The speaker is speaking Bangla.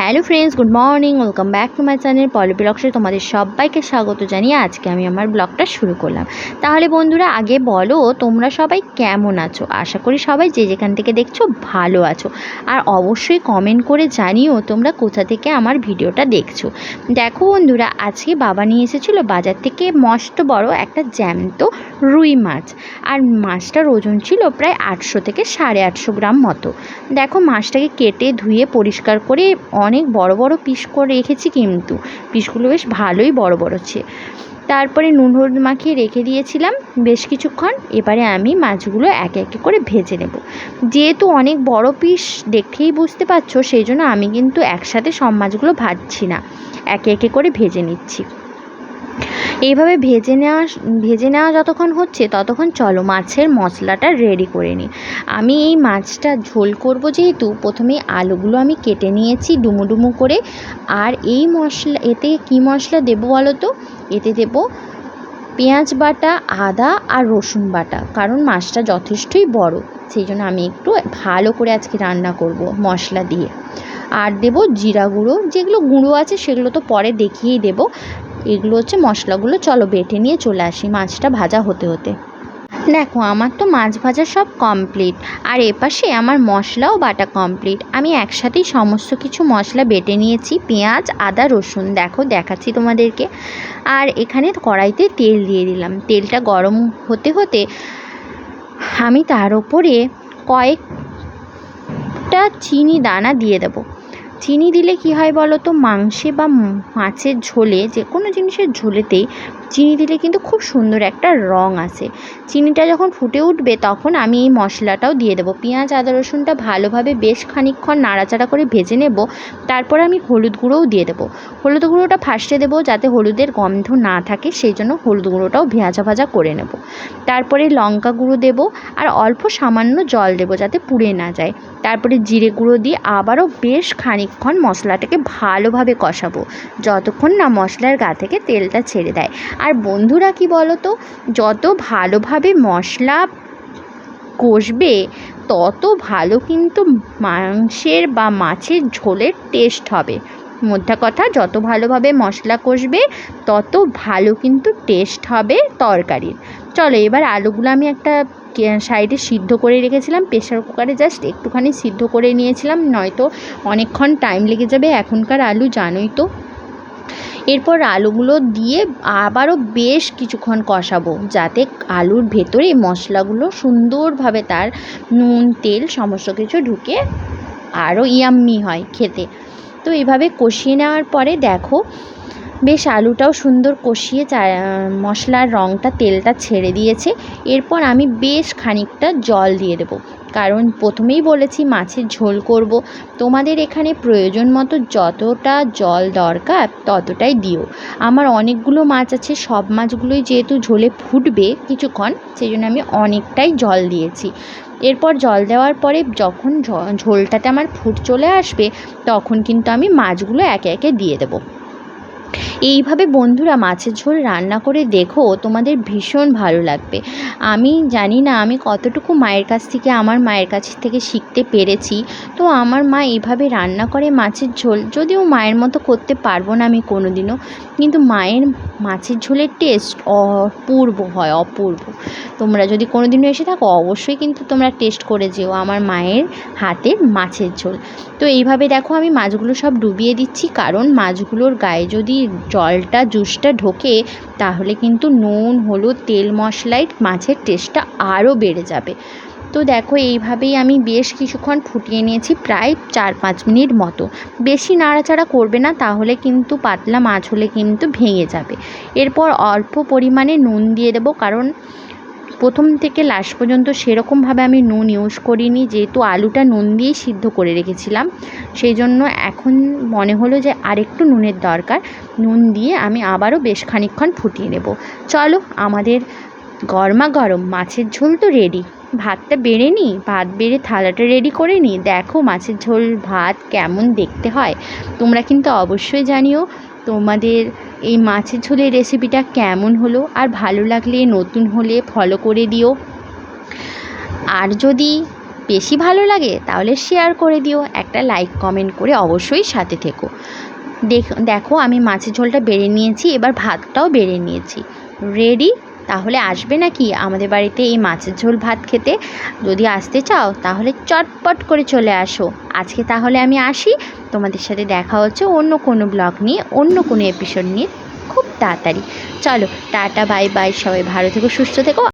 Hello friends, good morning, welcome back to my channel Poli ব্লগসে তোমাদের সবাইকে স্বাগত জানিয়ে আজকে আমি আমার ব্লগটা শুরু করলাম। তাহলে বন্ধুরা, আগে বলো, তোমরা সবাই কেমন আছো? আশা করি সবাই যে যেখান থেকে দেখছ ভালো আছো। আর অবশ্যই কমেন্ট করে জানিও তোমরা কোথা থেকে আমার ভিডিওটা দেখছ। দেখো বন্ধুরা, আজকে বাবা নিয়ে এসেছিল বাজার থেকে মস্ত বড় একটা জ্যান্ত রুই মাছ। আর মাছটার ওজন ছিল প্রায় আটশো থেকে সাড়ে আটশো গ্রাম মতো। দেখো মাছটাকে কেটে ধুয়ে পরিষ্কার করে অনেক বড় বড় পিস করে রেখেছি কিন্তু পিসগুলো বেশ ভালোই বড় বড় ছে। তারপরে নুন হলুদ মাখিয়ে রেখে দিয়েছিলাম বেশ কিছুক্ষণ। এবারে আমি মাছগুলো একে একে করে ভেজে নেব। যেহেতু অনেক বড় পিস দেখেই বুঝতে পারছ, সেই জন্য আমি কিন্তু একসাথে সব মাছগুলো ভাজছি না। একে একে করে ভেজে নিচ্ছি। এইভাবে ভেজে নেওয়া ভেজে নেওয়া যতক্ষণ হচ্ছে ততক্ষণ চলো মাছের মশলাটা রেডি করে নিই। আমি এই মাছটা ঝোল করব যেহেতু প্রথমেই আলুগুলো আমি কেটে নিয়েছি ডুমো ডুমো করে। আর এই মশলা, এতে কি মশলা দেবো বলো তো? এতে দেবো পেঁয়াজ বাটা, আদা আর রসুন বাটা, কারণ মাছটা যথেষ্টই বড়, সেই জন্য আমি একটু ভালো করে আজকে রান্না করব মশলা দিয়ে। আর দেবো জিরা গুঁড়ো, যেগুলো গুঁড়ো আছে সেগুলো তো পরে দেখিয়েই দেবো। এগুলো হচ্ছে মশলাগুলো। চলো বেটে নিয়ে চলে আসি মাছটা ভাজা হতে হতে। দেখো, আমার তো মাছ ভাজা সব কমপ্লিট আর এপাশে আমার মশলাও বাটা কমপ্লিট আমি একসাথেই সমস্ত কিছু মশলা বেটে নিয়েছি, পেঁয়াজ, আদা, রসুন। দেখো, দেখাচ্ছি তোমাদেরকে। আর এখানে কড়াইতে তেল দিয়ে দিলাম। তেলটা গরম হতে হতে আমি তার ওপরে কয়েকটা চিনি দানা দিয়ে দেবো। চিনি দিলে কী হয় বলো তো মাংসে বা মাছের ঝোলে যে কোনো জিনিসের ঝোলেতেই চিনি দিলে কিন্তু খুব সুন্দর একটা রঙ আসে চিনিটা যখন ফুটে উঠবে তখন আমি এই মশলাটাও দিয়ে দেবো। পেঁয়াজ, আদা, রসুনটা ভালোভাবে বেশ খানিকক্ষণ নাড়াচাড়া করে ভেজে নেব। তারপর আমি হলুদ গুঁড়োও দিয়ে দেবো। হলুদ গুঁড়োটা ফার্স্টে দেবো যাতে হলুদের গন্ধ না থাকে, সেই জন্য হলুদ গুঁড়োটাও ভেজা ভাজা করে নেব। তারপরে লঙ্কা গুঁড়ো দেবো আর অল্প সামান্য জল দেবো যাতে পুড়ে না যায়। তারপরে জিরে গুঁড়ো দিয়ে আবারও বেশ খানিকক্ষণ মশলাটাকে ভালোভাবে কষাবো। যতক্ষণ না মশলার গা থেকে তেলটা ছেড়ে দেয়। বন্ধুরা কি বলো তো যত ভালোভাবে মশলা কষবে, তত ভালো কিন্তু মাংসের বা মাছের ঝোলের টেস্ট হবে। মোদ্দা কথা, যত ভালোভাবে মশলা কষবে, তত ভালো কিন্তু টেস্ট হবে তরকারির। চলো এবার আলুগুলো আমি একটা সাইডে সিদ্ধ করে রেখেছিলাম প্রেশার কুকারে জাস্ট একটুখানি সিদ্ধ করে নিয়েছিলাম, নয়তো অনেকক্ষণ টাইম লেগে যাবে এখনকার আলু, জানোই তো। এরপর আলুগুলো দিয়ে আবারও বেশ কিছুক্ষণ কষাবো, যাতে আলুর ভেতরে মশলাগুলো সুন্দরভাবে তার নুন, তেল, সমস্ত কিছু ঢুকে আরও ইয়াম্মি হয় খেতে। তো এইভাবে কষিয়ে নেওয়ার পরে দেখো, বেশ আলুটাও সুন্দর কষিয়ে চা, মশলার রঙটা তেলটা ছেড়ে দিয়েছে। এরপর আমি বেশ খানিকটা জল দিয়ে দেবো। কারণ প্রথমেই বলেছি মাছের ঝোল করব। তোমাদের এখানে প্রয়োজন মতো যতটা জল দরকার ততটাই দিও। আমার অনেকগুলো মাছ আছে, সব মাছগুলোই যেহেতু ঝোলে ফুটবে কিছুক্ষণ সেই জন্য আমি অনেকটাই জল দিয়েছি। এরপর জল দেওয়ার পরে যখন ঝোলটাতে আমার ফুট চলে আসবে, তখন কিন্তু আমি মাছগুলো একে একে দিয়ে দেবো। এইভাবে বন্ধুরা মাছের ঝোল রান্না করে দেখো, তোমাদের ভীষণ ভালো লাগবে। আমি জানি না, আমি কতটুকু মায়ের কাছ থেকে, আমার মায়ের কাছ থেকে শিখতে পেরেছি। তো আমার মা এইভাবে রান্না করে মাছের ঝোল, যদিও মায়ের মতো করতে পারব না আমি কোনো দিনও কিন্তু মায়ের মাছের ঝোলের টেস্ট অপূর্ব হয়, অপূর্ব। তোমরা যদি কোনো দিনও এসে থাকো, অবশ্যই কিন্তু তোমরা টেস্ট করে যেও আমার মায়ের হাতের মাছের ঝোল। তো এইভাবে দেখো, আমি মাছগুলো সব ডুবিয়ে দিচ্ছি, কারণ মাছগুলোর গায়ে যদি জলটা, জুসটা ঢোকে, তাহলে কিন্তু নুন, হলুদ, তেল, মশলায় মাছের টেস্টটা আরও বেড়ে যাবে। তো দেখো, এইভাবেই আমি বেশ কিছুক্ষণ ফুটিয়ে নিয়েছি প্রায় চার পাঁচ মিনিট মতো। বেশি নাড়াচাড়া করবে না, তাহলে কিন্তু পাতলা মাছ হলে কিন্তু ভেঙে যাবে। এরপর অল্প পরিমাণে নুন দিয়ে দেবো, কারণ প্রথম থেকে লাস্ট পর্যন্ত সেরকমভাবে আমি নুন ইউজ করিনি, যেহেতু আলুটা নুন দিয়েই সিদ্ধ করে রেখেছিলাম। সেই জন্য এখন মনে হলো যে আরেকটু নুনের দরকার। নুন দিয়ে আমি আবারও বেশ খানিকক্ষণ ফুটিয়ে নেব। চলো, আমাদের গরমা গরম, মাছের ঝোল তো রেডি ভাতটা বেড়ে নিই ভাত বেড়ে থালাটা রেডি করে নিই দেখো, মাছের ঝোল ভাত কেমন দেখতে হয়। তোমরা কিন্তু অবশ্যই জানিও। তোমাদের এই মাছের ঝোলের রেসিপিটা কেমন হলো? আর ভালো লাগলে নতুন হলে ফলো করে দিও। আর যদি বেশি ভালো লাগে, তাহলে শেয়ার করে দিও। একটা লাইক কমেন্ট করে অবশ্যই সাথে থেকো। দেখ আমি মাছের ঝোলটা বেড়ে নিয়েছি, এবার ভাতটাও বেড়ে নিয়েছি। রেডি তাহলে আসবে নাকি? আমাদের বাড়িতে এই মাছের ঝোল ভাত খেতে। যদি আসতে চাও, তাহলে চটপট করে চলে আসো। আজকে তাহলে আমি আসি। তোমাদের সাথে দেখা হচ্ছে অন্য কোনো ব্লগ নিয়ে, অন্য কোনো এপিসোড নিয়ে খুব তাড়াতাড়ি। চলো, টাটা বাই বাই সবাই ভালো থেকো, সুস্থ থেকো।